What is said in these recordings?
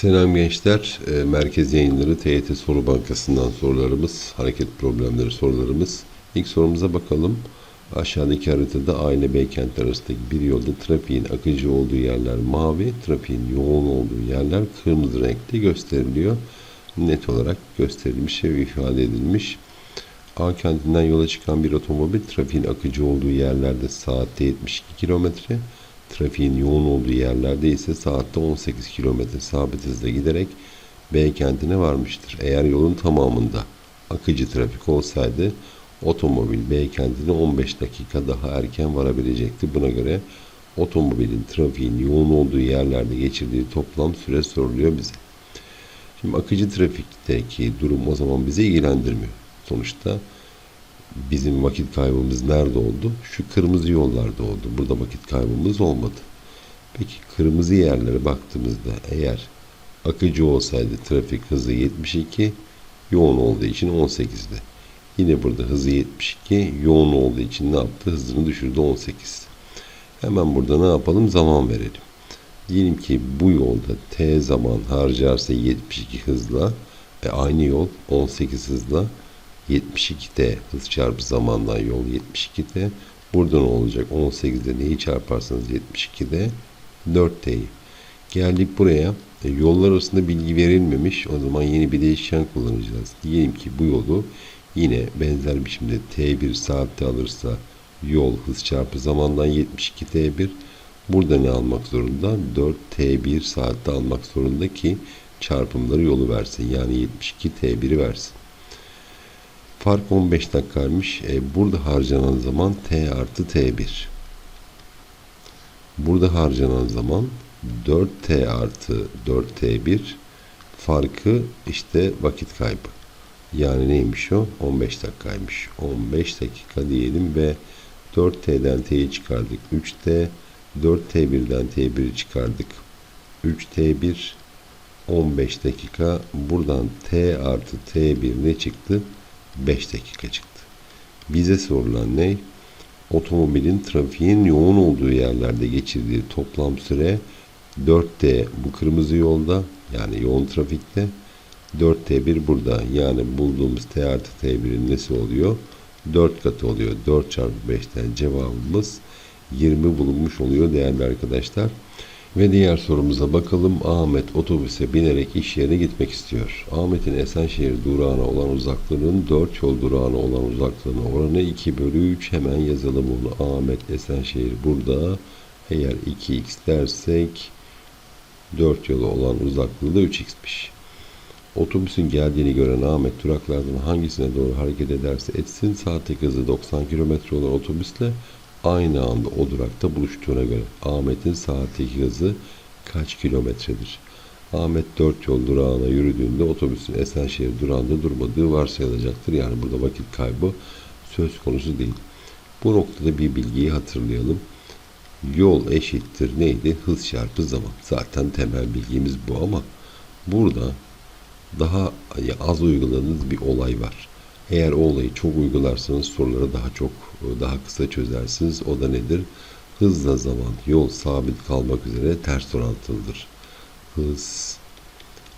Selam gençler. E, Merkez yayınları TYT Soru Bankası'ndan sorularımız, hareket problemleri sorularımız. İlk sorumuza bakalım. Aşağıdaki haritada A ile B kent arasındaki bir yolda trafiğin akıcı olduğu yerler mavi, trafiğin yoğun olduğu yerler kırmızı renkte gösteriliyor. Net olarak gösterilmiş ve ifade edilmiş. A kentinden yola çıkan bir otomobil trafiğin akıcı olduğu yerlerde saatte 72 kilometre, trafiğin yoğun olduğu yerlerde ise saatte 18 kilometre sabit hızla giderek B kentine varmıştır. Eğer yolun tamamında akıcı trafik olsaydı otomobil B kentine 15 dakika daha erken varabilecekti. Buna göre otomobilin trafiğin yoğun olduğu yerlerde geçirdiği toplam süre soruluyor bize. Şimdi akıcı trafikteki durum o zaman bizi ilgilendirmiyor. Sonuçta bizim vakit kaybımız nerede oldu? Şu kırmızı yollarda oldu. Burada vakit kaybımız olmadı. Peki kırmızı yerlere baktığımızda eğer akıcı olsaydı trafik hızı 72, yoğun olduğu için 18'di. Yine burada hızı 72, yoğun olduğu için ne yaptı? Hızını düşürdü 18. Hemen burada ne yapalım? Zaman verelim. Diyelim ki bu yolda t zaman harcarsa 72 hızla ve aynı yol 18 hızla 72t hız çarpı zamandan yol 72t. Burada ne olacak? 18'de neyi çarparsanız 72'de 4t'yi. Geldik buraya. E, yollar arasında bilgi verilmemiş. O zaman yeni bir değişken kullanacağız. Diyelim ki bu yolu yine benzer biçimde t1 saatte alırsa yol hız çarpı zamandan 72 t1 burada ne almak zorunda 4 t1 saatte almak zorunda ki çarpımları yolu versin yani 72 t1'i versin fark 15 dakikaymış e, burada harcanan zaman t artı t1 burada harcanan zaman 4t artı 4t1 farkı işte vakit kaybı yani neymiş o? 15 dakikaymış. 15 dakika diyelim ve 4T'den T'yi çıkardık. 3T, 4T1'den T1'i çıkardık. 3T1, 15 dakika. Buradan T artı T1 ne çıktı? 5 dakika çıktı. Bize sorulan ne? Otomobilin trafiğin yoğun olduğu yerlerde geçirdiği toplam süre 4T bu kırmızı yolda yani yoğun trafikte 4T1 burada. Yani bulduğumuz T artı T1'in nesi oluyor? 4 katı oluyor. 4 çarpı 5'ten cevabımız 20 bulunmuş oluyor değerli arkadaşlar. Ve diğer sorumuza bakalım. Ahmet otobüse binerek iş yerine gitmek istiyor. Ahmet'in Esenşehir durağına olan uzaklığının 4 yol durağına olan uzaklığına oranı 2 bölü 3. Hemen yazalım onu. Ahmet Esenşehir burada. Eğer 2x dersek 4 yolu olan uzaklığı da 3x'miş. Otobüsün geldiğini gören Ahmet duraklardan hangisine doğru hareket ederse etsin saatteki hızı 90 km olan otobüsle aynı anda o durakta buluştuğuna göre Ahmet'in saatteki hızı kaç kilometredir? Ahmet 4 yol durağına yürüdüğünde otobüsün Esenşehir durağında durmadığı varsayılacaktır. Yani burada vakit kaybı söz konusu değil. Bu noktada bir bilgiyi hatırlayalım. Yol eşittir neydi? Hız çarpı zaman. Zaten temel bilgimiz bu ama burada daha az uyguladığınız bir olay var. Eğer o olayı çok uygularsanız soruları daha çok daha kısa çözersiniz. O da nedir? Hızla zaman yol sabit kalmak üzere ters orantılıdır. Hız,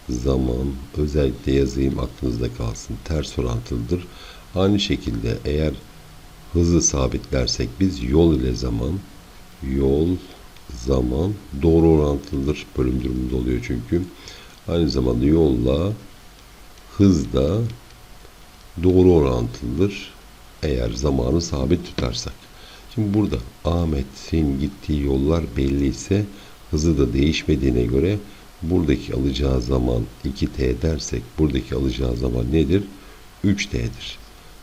zaman özellikle yazayım aklınızda kalsın. Ters orantılıdır. Aynı şekilde eğer hızı sabitlersek biz yol ile zaman yol zaman doğru orantılıdır. Bölüm durumunda oluyor çünkü. Aynı zamanda yolla hız da doğru orantılıdır eğer zamanı sabit tutarsak. Şimdi burada Ahmet'in gittiği yollar belli ise hızı da değişmediğine göre buradaki alacağı zaman 2t dersek buradaki alacağı zaman nedir? 3t'dir.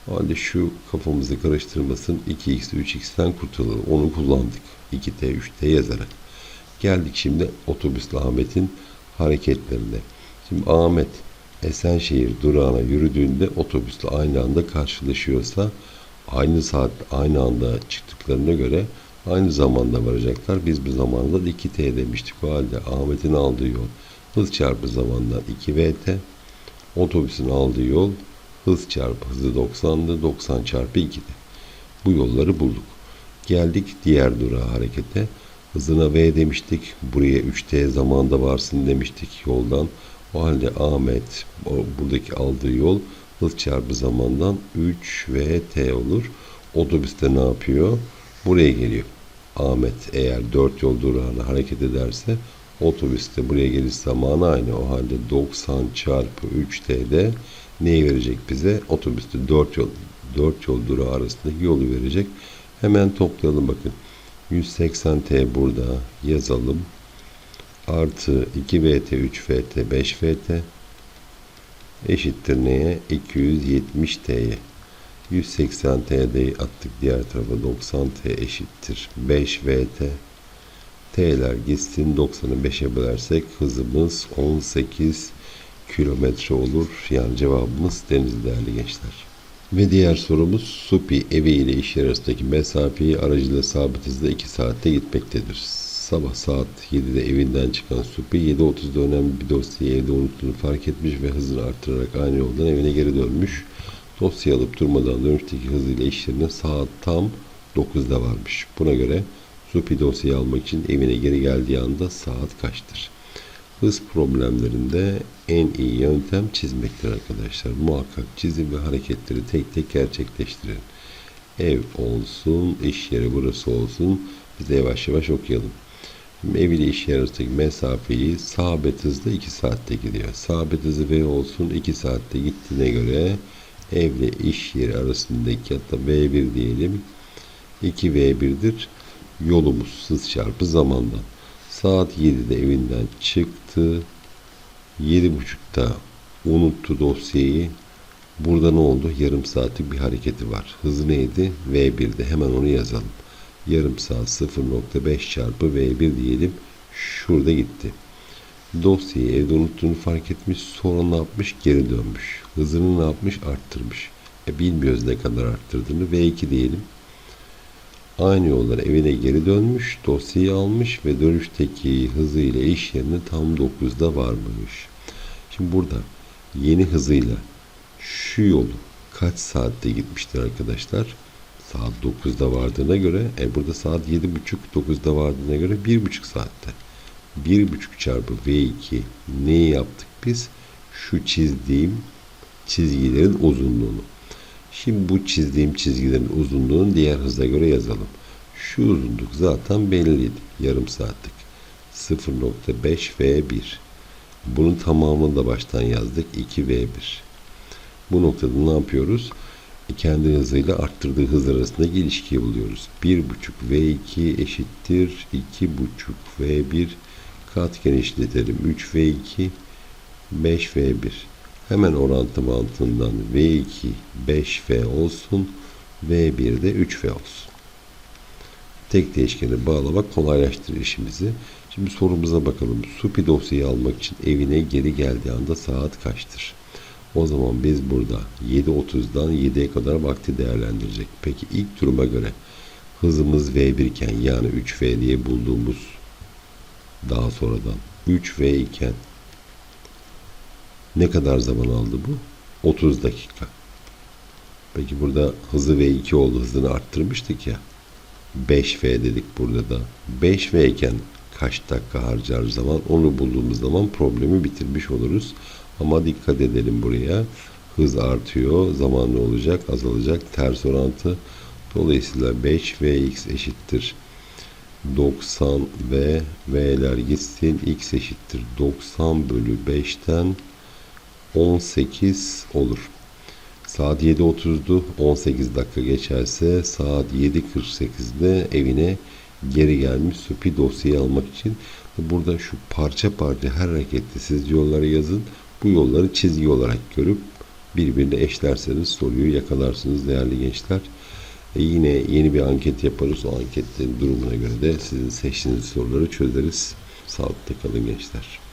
O halde şu kafamızı karıştırmasın 2x 3x'ten kurtulalım. Onu kullandık. 2t 3t yazarak. Geldik şimdi otobüsle Ahmet'in hareketlerine. Şimdi Ahmet Esenşehir durağına yürüdüğünde otobüsle aynı anda karşılaşıyorsa aynı saat aynı anda çıktıklarına göre aynı zamanda varacaklar. Biz bu zamanda 2T demiştik. O halde Ahmet'in aldığı yol hız çarpı zamandan 2VT. Otobüsün aldığı yol hız çarpı hızı 90'dı. 90 çarpı 2'de. Bu yolları bulduk. Geldik diğer durağa harekete. Hızına V demiştik. Buraya 3T zamanda varsın demiştik yoldan. O halde Ahmet buradaki aldığı yol hız çarpı zamandan 3VT olur. Otobüste ne yapıyor? Buraya geliyor. Ahmet eğer 4 yol durağına hareket ederse otobüste buraya geliş zamanı aynı. O halde 90 çarpı 3T'de neyi verecek bize? Otobüste 4 yol 4 yol durağı arasındaki yolu verecek. Hemen toplayalım bakın. 180T burada yazalım. Artı 2VT, 3VT, 5VT eşittir neye? 270T'ye. 180T'yi attık diğer tarafa 90T eşittir 5VT. T'ler gitsin 90'ı 5'e bölersek hızımız 18 kilometre olur. Yani cevabımız deniz değerli gençler. Ve diğer sorumuz Supi evi ile iş arasındaki mesafeyi aracıyla sabit hızda 2 saatte gitmektedir. Sabah saat 7'de evinden çıkan Supi 7.30'da önemli bir dosyayı evde unuttuğunu fark etmiş ve hızını arttırarak aynı yoldan evine geri dönmüş. Dosyayı alıp durmadan dönüşteki hızıyla iş yerine saat tam 9'da varmış. Buna göre Supi dosyayı almak için evine geri geldiği anda saat kaçtır? Hız problemlerinde en iyi yöntem çizmektir arkadaşlar. Muhakkak çizim ve hareketleri tek tek gerçekleştirin. Ev olsun, iş yeri burası olsun. Biz de yavaş yavaş okuyalım. Şimdi ev ile iş arasındaki mesafeyi sabit hızda 2 saatte gidiyor. Sabit hızı V olsun 2 saatte gittiğine göre evle iş yeri arasındaki hatta V1 diyelim 2V1'dir. Yolumuz hız çarpı zamandan. Saat 7'de evinden çıktı. 7.30'da unuttu dosyayı. Burada ne oldu? Yarım saatlik bir hareketi var. Hızı neydi? V1'de. Hemen onu yazalım. Yarım saat 0.5 çarpı V1 diyelim. Şurada gitti. Dosyayı evde unuttuğunu fark etmiş. Sonra ne yapmış? Geri dönmüş. Hızını ne yapmış? Arttırmış. E bilmiyoruz ne kadar arttırdığını. V2 diyelim. Aynı yollara evine geri dönmüş, dosyayı almış ve dönüşteki hızıyla iş yerine tam 9'da varmış. Şimdi burada yeni hızıyla şu yolu kaç saatte gitmiştir arkadaşlar? Saat 9'da vardığına göre, e burada saat 7.30 9'da vardığına göre 1.5 saatte. 1.5 çarpı V2 neyi yaptık biz? Şu çizdiğim çizgilerin uzunluğunu. Şimdi bu çizdiğim çizgilerin uzunluğunu diğer hıza göre yazalım. Şu uzunluk zaten belliydi. Yarım saatlik. 0.5 V1. Bunun tamamını da baştan yazdık. 2 V1. Bu noktada ne yapıyoruz? Kendi hızıyla arttırdığı hız arasındaki ilişkiyi buluyoruz. 1.5 V2 eşittir 2.5 V1 kat genişletelim. 3 V2 5 V1 Hemen orantı mantığından V2 5V olsun. V1 de 3V olsun. Tek değişkeni bağlamak kolaylaştırır işimizi. Şimdi sorumuza bakalım. Supi dosyayı almak için evine geri geldiği anda saat kaçtır? O zaman biz burada 7.30'dan 7'ye kadar vakti değerlendirecek. Peki ilk duruma göre hızımız V1 iken yani 3V diye bulduğumuz daha sonradan 3V iken ne kadar zaman aldı bu? 30 dakika. Peki burada hızı V2 oldu. Hızını arttırmıştık ya. 5V dedik burada da. 5V iken kaç dakika harcar zaman onu bulduğumuz zaman problemi bitirmiş oluruz. Ama dikkat edelim buraya. Hız artıyor. Zaman ne olacak? Azalacak. Ters orantı. Dolayısıyla 5Vx eşittir 90 v V'ler gitsin. X eşittir 90 bölü 5'ten 18 olur. Saat 7.30'du. 18 dakika geçerse saat 7.48'de evine geri gelmiş Supi dosyayı almak için. Burada şu parça parça her harekette siz yolları yazın. Bu yolları çizgi olarak görüp birbirine eşlerseniz soruyu yakalarsınız değerli gençler. E yine yeni bir anket yaparız. O anketlerin durumuna göre de sizin seçtiğiniz soruları çözeriz. Sağlıklı kalın gençler.